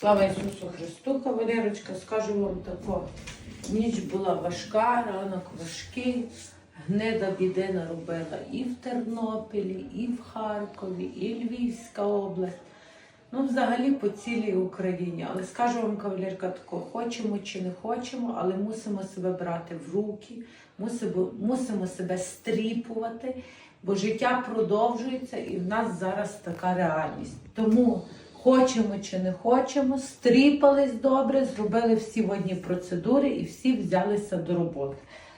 Слава Ісусу Христу, кавалерочка, скажу вам тако. Ніч була важка, ранок важкий. Гнида біди наробила і в Тернополі, і в Харкові, і Львівська область. Ну, взагалі по цілій Україні. Але скажу вам, кавалерка, тако, хочемо чи не хочемо, але мусимо себе брати в руки, мусимо, мусимо себе стріпувати, бо життя продовжується і в нас зараз така реальність. Тому хочемо чи не хочемо, стріпались добре, зробили всі водні процедури і всі взялися до роботи.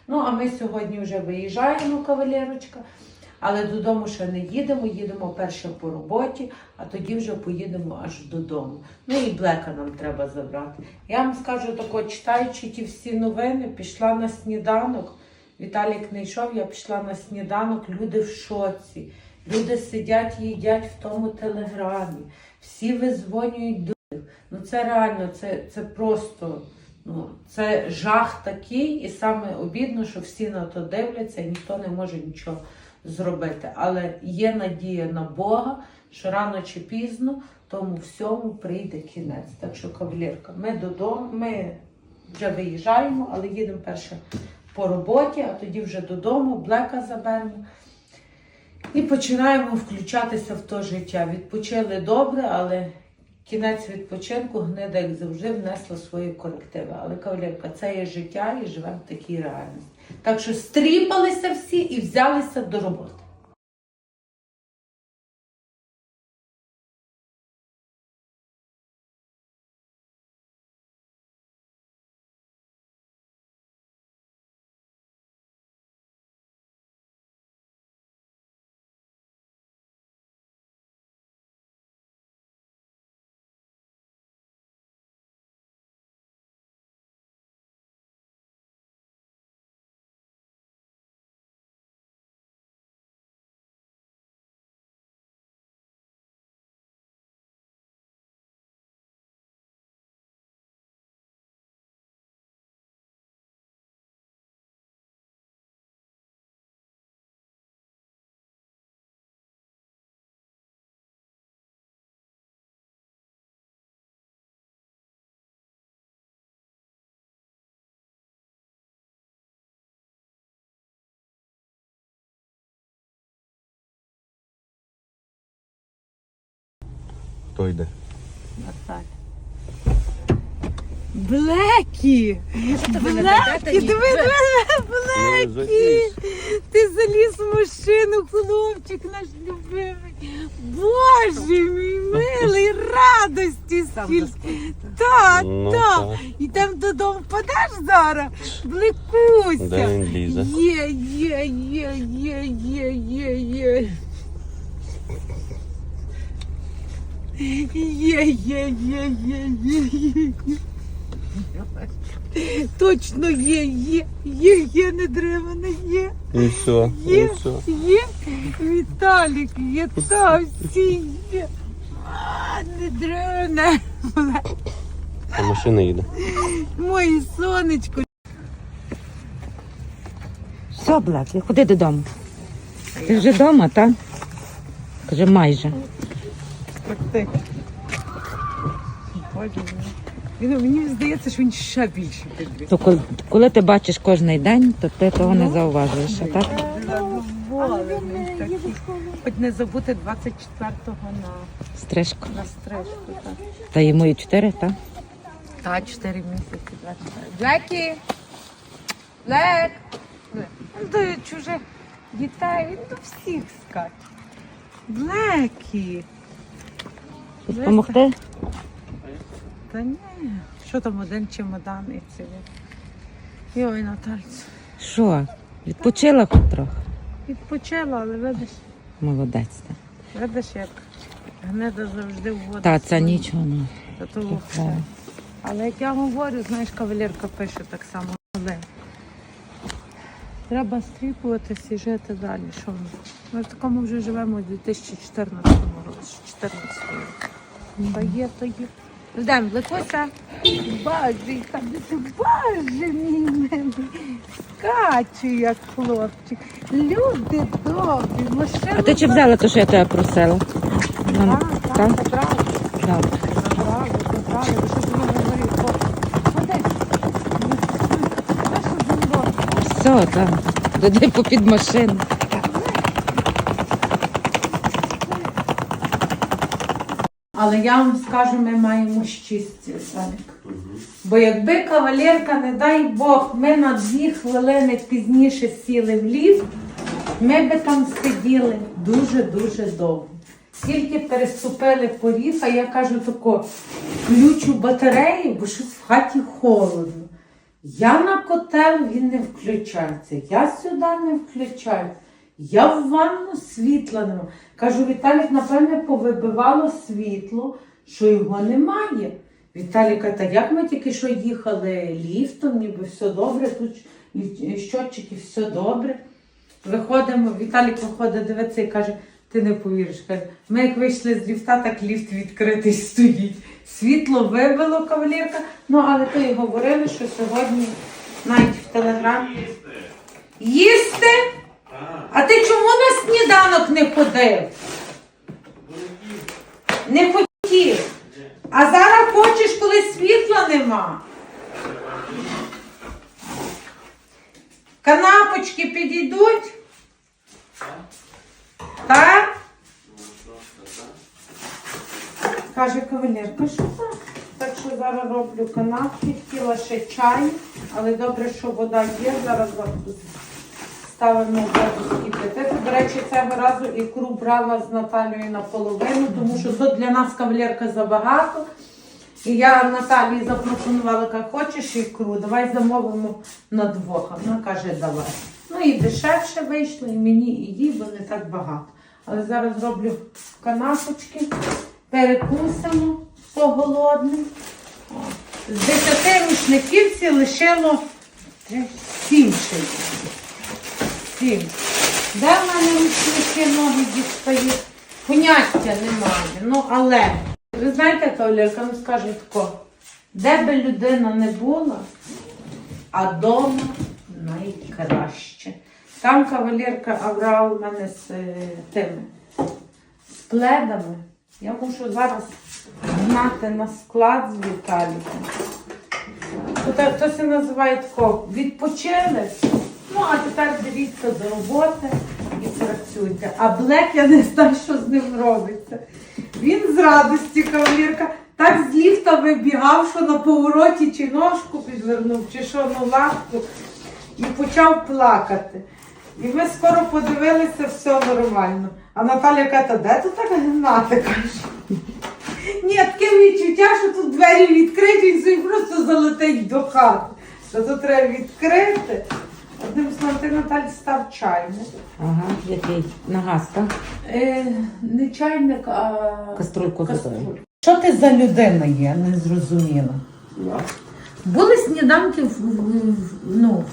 Ну, а ми сьогодні вже виїжджаємо, кавалерочка. Але додому ще не їдемо, їдемо перше по роботі, а тоді вже поїдемо аж додому. Ну і блека нам треба забрати. Я вам скажу тако, читаючи ті всі новини, пішла на сніданок. Віталік не йшов, я пішла на сніданок, люди в шоці. Люди сидять їдять в тому телеграмі. Всі визвонюють до них. Ну це реально, це, це просто. Ну, це жах такий, і саме обідно, що всі на то дивляться, і ніхто не може нічого зробити. Але є надія на Бога, що рано чи пізно тому всьому прийде кінець. Так що, кавалерка, ми додому, ми вже виїжджаємо, але їдемо перше по роботі, а тоді вже додому, блека заберемо. І починаємо включатися в то життя. Відпочили добре, але кінець відпочинку гнида, як завжди, внесла свої корективи. Але кавалерка, це є життя і живемо в такій реальності. Так що стріпалися всі і взялися до роботи. Хто йде? Наталя. Блекі! Блекі, диви, диви, Блекі! Ти заліз в машину, хлопчик наш любимий. Боже мій милий, радості скільки. Так, Ну, так. так. І там додому впадеш зараз, Блекуся. Де він лізе? Є, є, є, є, є, є, є. Є, є, є, є, є, є. Точно є, є, є, є, не древане, є, І все, і є, все. є. Віталік, є, та всі є. А, не древане. А машина їде. Моє сонечко. Все, Блекі, ходи додому. Ти вже вдома, так? Каже, майже. Так, Боже. Він, мені здається, що він ще більше підвів. То коли, коли ти бачиш кожен день, то ти того не зауважуєш, а так? Такий. Хоч не забути 24-го на, Стрижку. на стрижку. Так. Та йому і чотири, так? Та, 4 місяці. 24. Блекі! Блек! Ну, до чужих дітей, він до всіх скаче. Блекі! Допомогти? Та ні, що там один чемодан і це. Йой, Натальцю. Що? Відпочила хоч трохи? Відпочила, але видиш, Молодець. Та, видиш, як гнида завжди вводить. та це нічого. татову Так. все. Але як я говорю, знаєш, кавалерка пише так само. Треба стріпуватися і жити далі. Що ми? Ми в такому вже живемо у 2014 році. 14 році. Та є, то є. Йдемо, Ликося. Яка ти, боже мій милий. Скаче, як хлопчик. Люди добрі, машина. А ти чи взяла те, що я тебе просила? Так, так, так? забрали, Добре. забрали, забрали. Все, так. Туди попід машину. Але я вам скажу, ми маємо щастя, Саник. Бо якби кавалерка, не дай Бог, ми на дві хвилини пізніше сіли в ліфт, ми би там сиділи дуже-дуже довго. Скільки переступили поріг, а я кажу тако, включу батарею, бо щось в хаті холодно. Я на котел він не включається, я сюди не включаю. Я в ванну світла нема. Кажу, Віталік, напевне, повибивало світло, що його немає. Віталік каже, та як ми тільки що їхали ліфтом, ніби все добре, тут щотчики, все добре. Виходимо, Віталік виходить, дивиться і каже, ти не повіриш. Каже, ми як вийшли з ліфта, так ліфт відкритий стоїть. Світло вибило кавалерка. Ну, але то й говорили, що сьогодні навіть в телеграмі. Їсти? А ти чому на сніданок не ходив? Не хотів. А зараз хочеш, коли світла нема. Канапочки підійдуть? Так? Каже кавалерка, що так? Так що зараз роблю канапки, хотіла ще чай, але добре, що вода є, зараз. Ставимо воду скипятити. До речі, цього разу ікру брала з Наталією наполовину, тому що тут для нас кавалерка забагато. І я Наталії запропонувала, каже, хочеш ікру, давай замовимо на двох. Вона каже, давай. Ну і дешевше вийшло, і мені, і їй, бо не так багато. Але зараз зроблю канапочки, перекусимо, хто голодний. З десяти рушників лишило три, сім ще. Сім. Де в мене рушники ноги дістають? Поняття немає. Ну, але, ви знаєте, кавалерка, ну скаже тако, де би людина не була, а дома найкраще. Там кавалерка Аврал у мене з е, тими з пледами. Я мушу зараз гнати на склад з Віталіком. То, так- то це називає тако, відпочили. Ну, а тепер дивіться до роботи і працюйте. А Блек, я не знаю, що з ним робиться. Він з радості, кавалерка, так з ліфта вибігав, що на повороті чи ножку підвернув, чи що ну лапку, і почав плакати. І ми скоро подивилися, все нормально. А Наталя каже, де тут так гнати? каже. Ні, таке відчуття, що тут двері відкриті, і собі просто залетить до хати. Та тут треба відкрити. Одним словом, ти Наталь став чайник. Ага, який на газ, так? Е, не чайник, а Каструльку каструль. Що ти за людина є, не зрозуміла. Були сніданки, в- в- в- ну,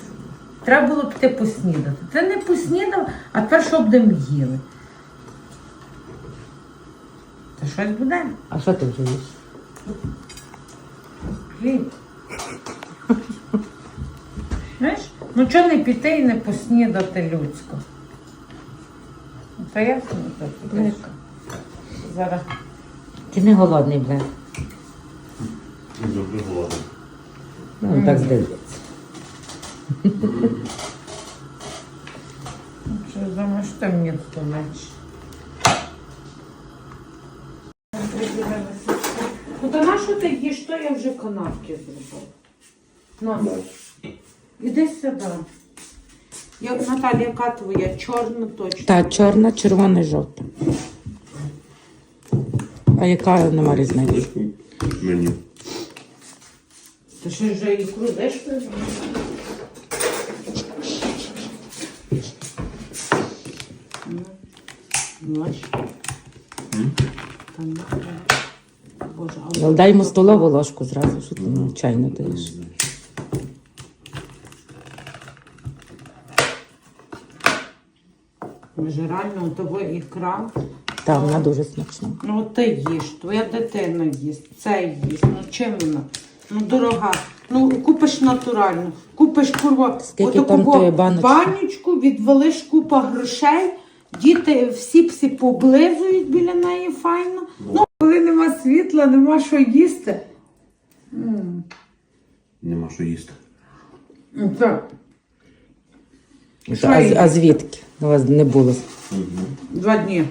треба було піти поснідати. Ти не поснідав, а тепер що будемо їли? Та щось буде? А що ти вже їш? Хліб. Знаєш, ну чого не піти і не поснідати людсько? Ну, Та як не. Зараз. Ти не голодний, Блек. Дуже голодний. Ну, він так здається. Що думаєш, що мені тут менше? Ну то на що ти їш, то я вже канапки зробила. Ну, іди сюди. Як Наталя, яка твоя? Чорна точно. Та чорна, червона, жовта. А яка нема різниці? Мені. Ти що вже ікру деш? Бач. Там, Боже, а Ну, Дай йому столову ложку зразу, що ти ну, чайно даєш. Може, реально у тебе ікра. Та, вона дуже смачна. Ну, от ти їш, твоя дитина їсть, це їсть. Ну чим вона? Ну, дорога. Ну, купиш натуральну, купиш курва, Скільки отаку там тої баночки? баночку, відвалиш купа грошей, діти всі псі поблизують біля неї файно. Ну, коли нема світла, нема що їсти. М. Нема що їсти. Ну, Це Що А, з- а звідки? У вас не було. Два дні.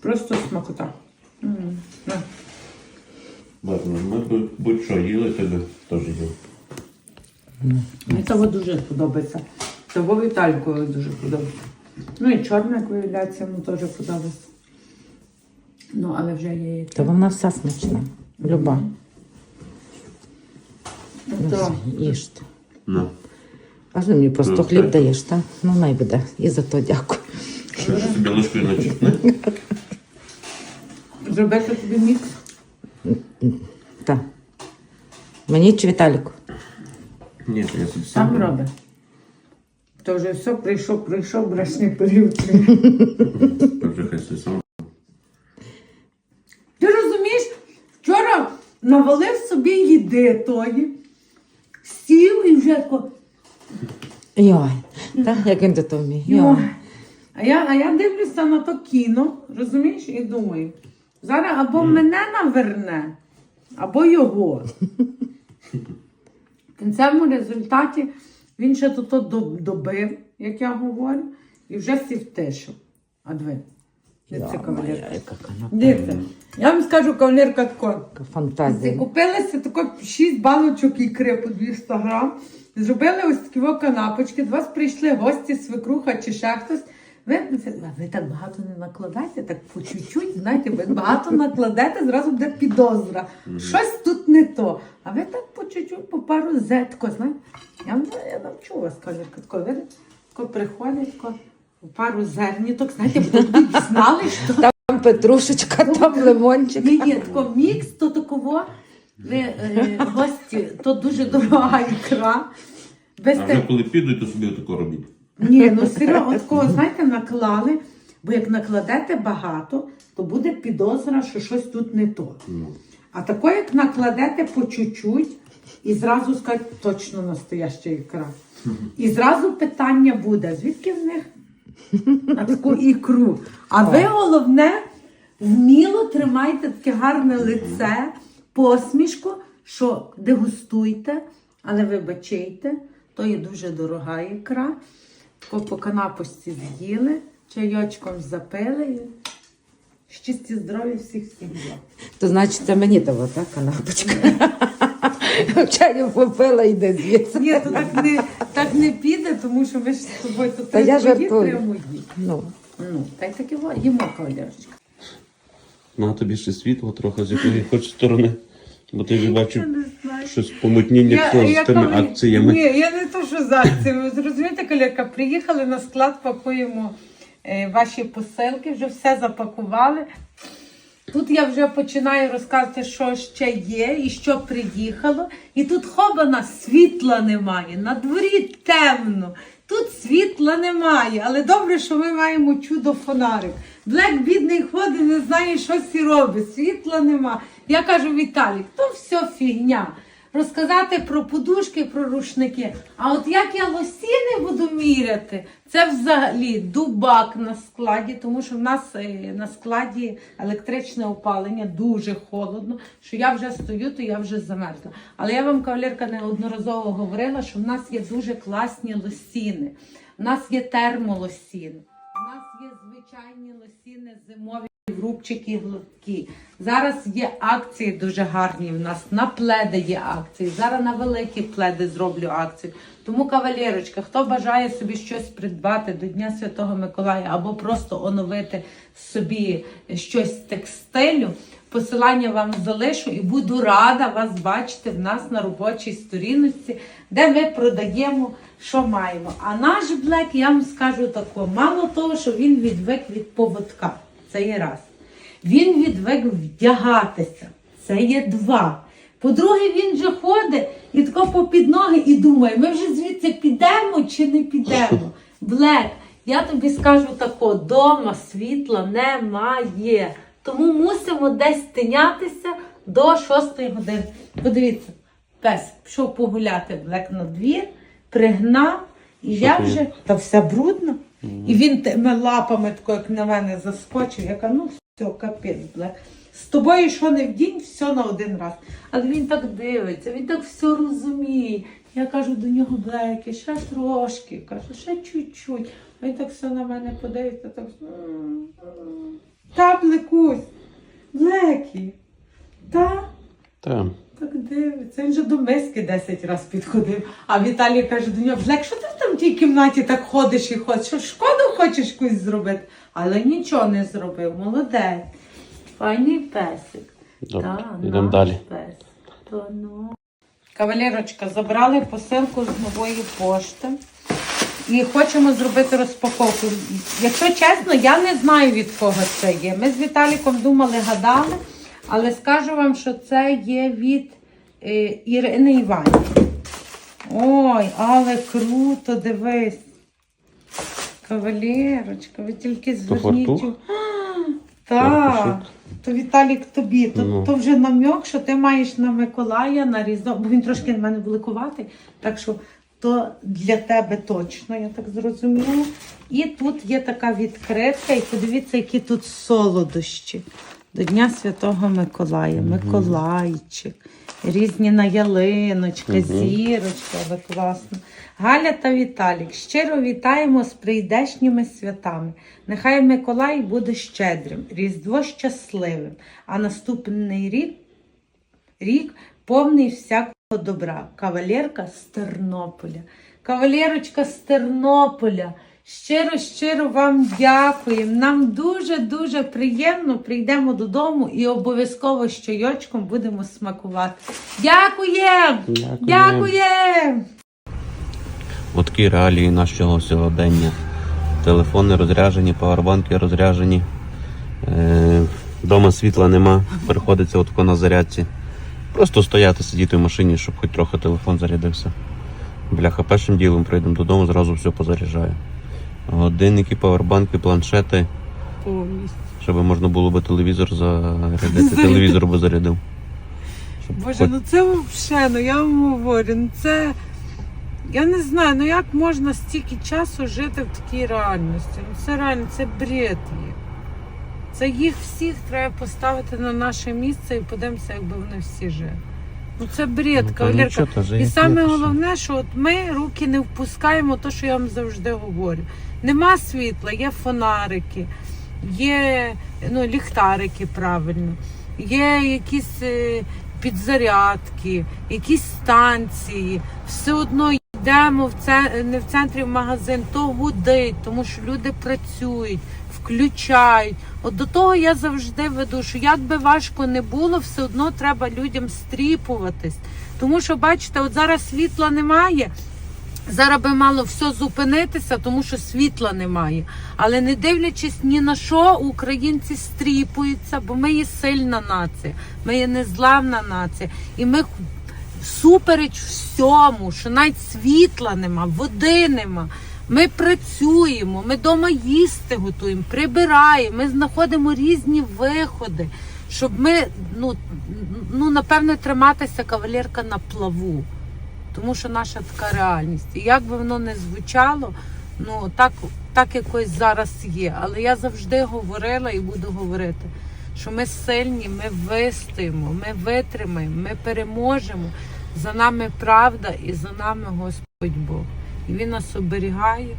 Просто смакота. М. На. Ладно, ми б будь-що їли, тебе теж їв. Мені того дуже подобається. Того Вітальку дуже подобається. Ну і чорне, як виявляється, йому теж подобається. Ну, але вже є яке. Та вона вся смачна. Люба. Ну. Їжте. Ну. А що мені просто Ну, хліб так. даєш, так? Ну, най буде. І за то дякую. Що ж собі ложкою начіпне? Зробити тобі мікс. Так. Мені чи Віталіку? Ні, я собі Сам сам. робить. То вже все, прийшов, прийшов брашний період. Ти розумієш, вчора навалив собі їди тої, сів і вже тако. Йой. Так, як він до того вміє. Йой. А я, а я дивлюся на то кіно, розумієш, і думаю, зараз або мене наверне, або його. В кінцевому результаті він ще тут добив, як я говорю, і вже сів тишу. А диви. Де це кавалерка? Канапа. Дивіться, я вам скажу кавалерка тако. Фантазія. купилися тако 6 баночок ікри по 200 грам. Зробили ось такі канапочки. До вас прийшли гості, свекруха чи ще хтось. Ви, ви, ви так багато не накладайте, так по чуть-чуть, знаєте, ви багато накладете, зразу буде підозра. Щось тут не то. А ви так по чуть-чуть, по пару зетко, знаєте. Я, я навчу вас, кавалерка, тако, ви тако приходять, тако, по пару зерніток, знаєте, тут знали, що Там петрушечка, там лимончик. ні, ні, тако мікс, то такого. Ви е, гості, то дуже дорога ікра. Без А те... вже коли підуть, то собі отако робіть. Ні, ну серйозно, от такого, знаєте, наклали, бо як накладете багато, то буде підозра, що щось тут не то. Ну. А тако, як накладете по чуть-чуть, і зразу скажуть, точно настояща ікра. І зразу питання буде, звідки в них на таку ікру. А ви головне, вміло тримайте таке гарне лице, посмішку, що дегустуйте, але вибачайте, то є дуже дорога ікра. По, по канапості з'їли, чайочком запили. Щасті здоров'я всіх всіх. То значить, це мені того, так, канапочка. Чаю попила і йде звідси. Ні, то так не, так не піде, тому що ми ж з тобою то Та я жартую. три мої. Ну, Ну, та й таки во, їмо кавалерочка. На тобі ще світло трохи з якої хоч сторони. Бо ти вже бачив не знаю. щось помутніння пішло з тими коли- акціями. Ні, я не то, що з акціями. Зрозумієте, колірка, приїхали на склад, пакуємо е, ваші посилки, вже все запакували. Тут я вже починаю розказувати, що ще є і що приїхало. І тут хобана світла немає. На дворі темно. Тут світла немає. Але добре, що ми маємо чудо фонарик. Блек бідний ходить, не знає, що сі робить. Світла нема. Я кажу, Віталік, то все фігня. Розказати про подушки, про рушники. А от як я лосіни буду міряти, це взагалі дубак на складі, тому що в нас е, на складі електричне опалення дуже холодно. Що я вже стою, то я вже замерзла. Але я вам, кавалерка, неодноразово говорила, що в нас є дуже класні лосіни. У нас є термолосіни. У нас є звичайні лосіни зимові. Рубчики гладкі. Зараз є акції дуже гарні в нас. На пледи є акції. Зараз на великі пледи зроблю акцію. Тому, кавалерочка, хто бажає собі щось придбати до Дня Святого Миколая або просто оновити собі щось з текстилю, посилання вам залишу і буду рада вас бачити в нас на робочій сторіночці, де ми продаємо, що маємо. А наш блек, я вам скажу тако, мало того, що він відвик від поводка. Це є раз. Він відвик вдягатися. Це є два. По-друге, він же ходить і тако попід ноги і думає, ми вже звідси підемо чи не підемо. Блек, я тобі скажу тако, дома світла немає. Тому мусимо десь тинятися до 6 години. Подивіться, пес пішов погуляти Блек на двір, пригнав, і я вже та вся брудна. І він тими лапами, тако, як на мене, заскочив. Я кажу, ну все, капець, Блек. З тобою що не вдінь, все на один раз. Але він так дивиться, він так все розуміє. Я кажу до нього блеки, ще трошки. Кажу, ще чуть-чуть. Він так все на мене подивиться, так. Та, блекусь, блекі. Та. Та. Так дивиться, він вже до миски 10 разів підходив. А Віталій каже до нього, Блек, що ти там в тій кімнаті так ходиш і ходиш? Що шкоду хочеш якусь зробити? Але нічого не зробив, молодець. Файний песик. Добре, Та, йдемо наш далі. пес. То ну. Кавалерочка, забрали посилку з нової пошти. І хочемо зробити розпаковку. Якщо чесно, я не знаю від кого це є. Ми з Віталіком думали, гадали, але скажу вам, що це є від е, Ірини Іванівни. Ой, але круто, дивись. Кавалерочка, ви тільки зверніть. Так, то Віталік тобі. То, Ну. то вже намек, що ти маєш на Миколая на Різдво, бо він трошки на мене великуватий, так що то для тебе точно, я так зрозуміла. І тут є така відкритка, і подивіться, які тут солодощі. До Дня Святого Миколая, Миколайчик, різні на ялиночка, зірочка, але класно. Галя та Віталік, щиро вітаємо з прийдешніми святами. Нехай Миколай буде щедрим, Різдво щасливим, а наступний рік рік повний всякого добра. Кавалерка з Тернополя. Кавалерочка з Тернополя. Щиро, щиро вам дякуємо. Нам дуже-дуже приємно. Прийдемо додому і обов'язково з чайочком будемо смакувати. Дякуємо! Дякуємо. Дякуємо! От реалії нашого сьогодення. Телефони розряжені, павербанки розряжені. Е, Дома світла нема, приходиться отако на зарядці. Просто стояти, сидіти в машині, щоб хоч трохи телефон зарядився. Бляха, першим ділом прийдемо додому, зразу все позаряджаю. Годинники, павербанки, планшети, Повністю. щоб можна було би телевізор зарядити. Телевізор би зарядив. Щоб Боже, хоч- ну це взагалі, ну я вам говорю, ну це. Я не знаю, ну як можна стільки часу жити в такій реальності? Ну це реально, це бред є. Це їх всіх треба поставити на наше місце і подивимося, якби вони всі жили. Ну це бред, Ну, кавалерка. І саме головне, що от ми руки не впускаємо, то що я вам завжди говорю. Нема світла, є фонарики, є ну, ліхтарики правильно, є якісь е, підзарядки, якісь станції. Все одно йдемо в це, не в центрі в магазин, то гудить, тому що люди працюють, включають. От до того я завжди веду, що як би важко не було, все одно треба людям стріпуватись. Тому що, бачите, от зараз світла немає. Зараз би мало все зупинитися, тому що світла немає. Але не дивлячись ні на що, українці стріпуються, бо ми є сильна нація, ми є незламна нація. І ми супереч всьому, що навіть світла нема, води нема. Ми працюємо, ми вдома їсти готуємо, прибираємо, ми знаходимо різні виходи, щоб ми, ну, ну напевне, триматися кавалерка на плаву. Тому що наша така реальність. І як би воно не звучало, ну так, так якось зараз є. Але я завжди говорила і буду говорити, що ми сильні, ми вистоїмо, ми витримаємо, ми переможемо. За нами правда і за нами Господь Бог. І Він нас оберігає.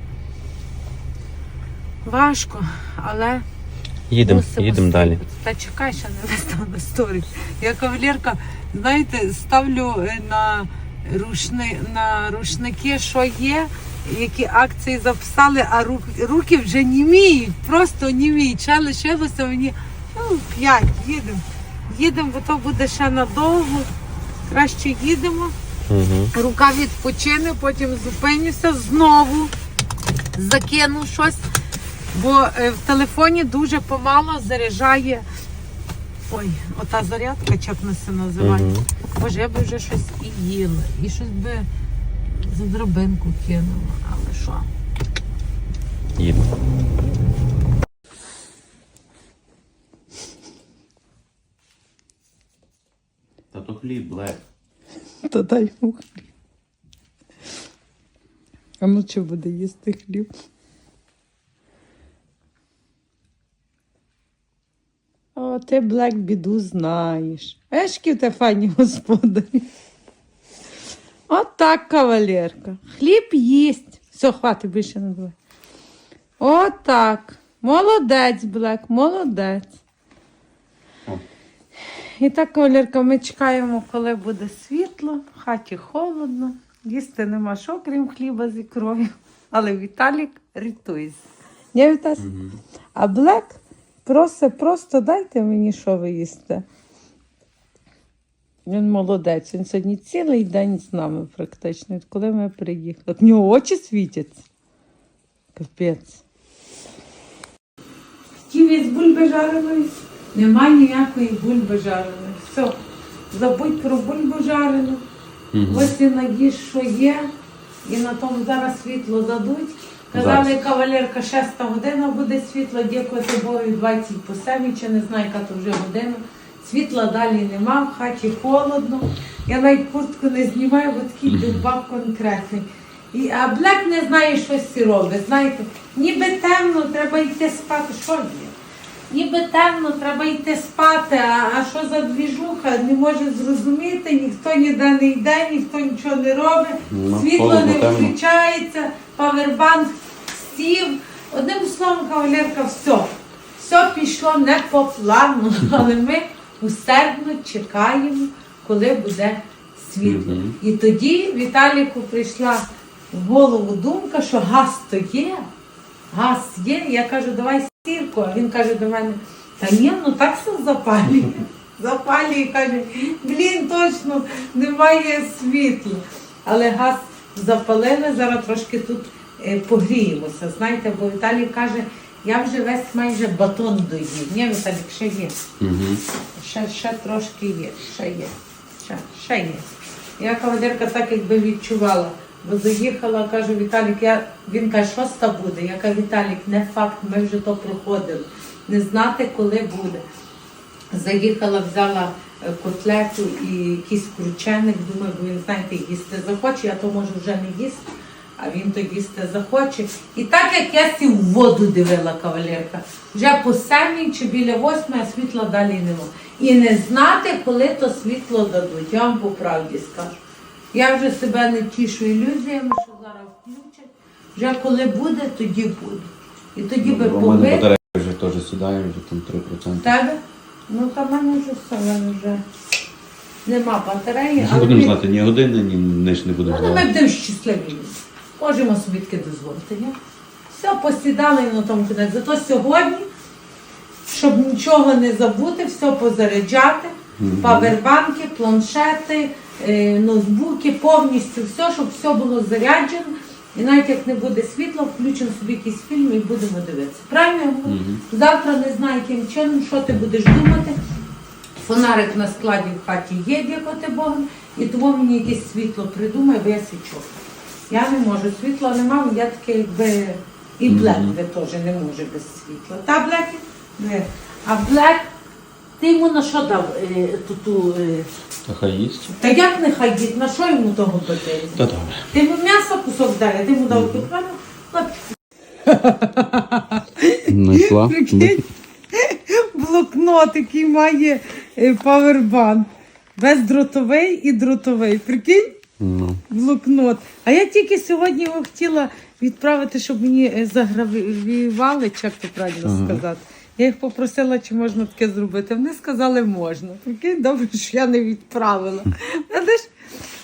Важко, але Їдемо, їдемо далі. Та чекай, ще не виставлю сторіс. Я кавалерка, знаєте, ставлю е, на, рушни, на рушники, що є, які акції записали, а руки, руки вже німіють, просто німіють. Ще лишилося мені ну, п'ять. Їдемо. Їдемо, бо то буде ще надовго. Краще їдемо. Угу. Рука відпочине, потім зупинюся, знову закину щось. Бо е, в телефоні дуже помало заряджає. Ой, ота зарядка, чи як вона це називає. Мгм. Боже, я би вже щось і їла, і щось би за драбинку кинула. Але що? Їдемо. Та то хліб, блек. Та дай йому хліб. А ну що буде їсти хліб? О, ти Блек біду знаєш. Ешки в те файні господарі. От так, кавалерка. Хліб їсть. Все, хватить більше не давай. Так. Молодець, Блек, молодець. І так, кавалерка, ми чекаємо, коли буде світло, в хаті холодно, їсти нема що, крім хліба з ікрою. Але Віталік рятується. Ні, Вітась? А Блек просить, просто дайте мені, що ви їсте. Він молодець, він сьогодні цілий день з нами практично, від коли ми приїхали. От в нього очі світяться. Капець. Із бульби жареної? Нема ніякої бульби жареної. Все, забудь про бульбу жарену. Ось і наїж, що є, і на тому зараз світло дадуть. Казали, Зараз. кавалерка, 6 година буде світло, дякувати Богу, 20 по 7, чи не знаю, яка то вже година. Світла далі нема, в хаті холодно. Я навіть куртку не знімаю, бо такий дубак конкретний. І, а Блек не знає, що сі робить. Знаєте, ніби темно, треба йти спати. Що є? Ніби темно, треба йти спати, а, а що за двіжуха, не може зрозуміти, ніхто ніде не йде, ніхто нічого не робить, Ну, світло холодно, не темно. включається, павербанк сів. Одним словом, кавалерка, все. Все пішло не по плану, але ми усердно чекаємо, коли буде світло. Мгм. І тоді Віталіку прийшла в голову думка, що газ то є, газ є. Я кажу, давай А він каже до мене, та ні, ну так все запалює. Запалює і каже, блін, точно немає світла. Але газ запалили, зараз трошки тут е, погріємося. Знаєте, бо Віталій каже, я вже весь майже батон доїв. Ні, Віталік, ще є. Угу. Ще, ще трошки є, ще є, ще, ще є. Я кавалерка так якби відчувала, бо заїхала, кажу, Віталік, я, він каже, що ста буде? Я кажу, Віталік, не факт, ми вже то проходили. Не знати, коли буде. Заїхала, взяла е, котлету і якийсь крученик, думаю, бо він, знаєте, їсти захоче, я то можу вже не їсти, а він то їсти захоче. І так як я сі в воду дивила кавалерка, вже по семій чи біля восьми, світла далі нема. І не знати, коли то світло дадуть. Я вам по правді скажу. Я вже себе не тішу ілюзіями, що зараз включать. Вже коли буде, тоді буде. І тоді би Ну, У мене побити батарея вже теж сідає, вже там 3%. тебе. Ну там в мене вже все, в мене вже нема батареї. Не але будемо ми- знати ні години, ні нич не будемо Ну, ми знати. будемо щасливі. Можемо собі таке дозволити, ні? Все, посідали і на тому кінець. Зато сьогодні, щоб нічого не забути, все позаряджати, павербанки, планшети, ноутбуки, повністю все, щоб все було заряджено. І навіть як не буде світла, включимо собі якийсь фільм і будемо дивитися. Правильно? я говорю? Завтра не знаю, яким чином, що ти будеш думати. Фонарик на складі в хаті є, дякувати Богу, і тому мені якесь світло придумає, бо я свічок. Я не можу, світла немає, я таке якби і блек ви теж не може без світла. Та блек? А блек, ти йому на що дав е, ту, ту е, Та їсть. та як нехай дід, на що йому того бити? Та добре. Ти йому м'ясо кусок дай, а ти йому дав купану. Знайшла. Прикинь, блокнот, який має е, павербанк. Бездротовий і дротовий. Прикинь? Ну. Блокнот. А я тільки сьогодні його хотіла відправити, щоб мені е, загравівали, чи як то правильно сказати. Я їх попросила, чи можна таке зробити. Вони сказали, можна. Прикинь, добре, що я не відправила.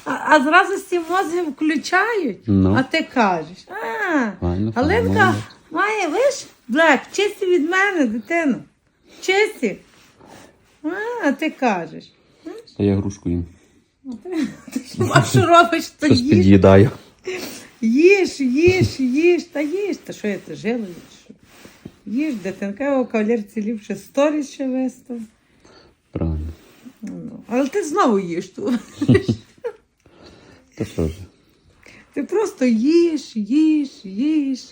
А, а зразу всі мозги включають, Ну. а ти кажеш. А, Галинка має, виш, Блек, чисті від мене, дитино. Чисті. А, а ти кажеш. Та я грушку їм. А що робиш, то їж. під'їдаю. Їж, їж, їж, та їж. Та що я те жила? Їж, дитинка, його кавалер цілівши вести. ще вистав. Правильно. Ну, але ти знову їж тут. Та що ж. Ти просто їж, їж, їж,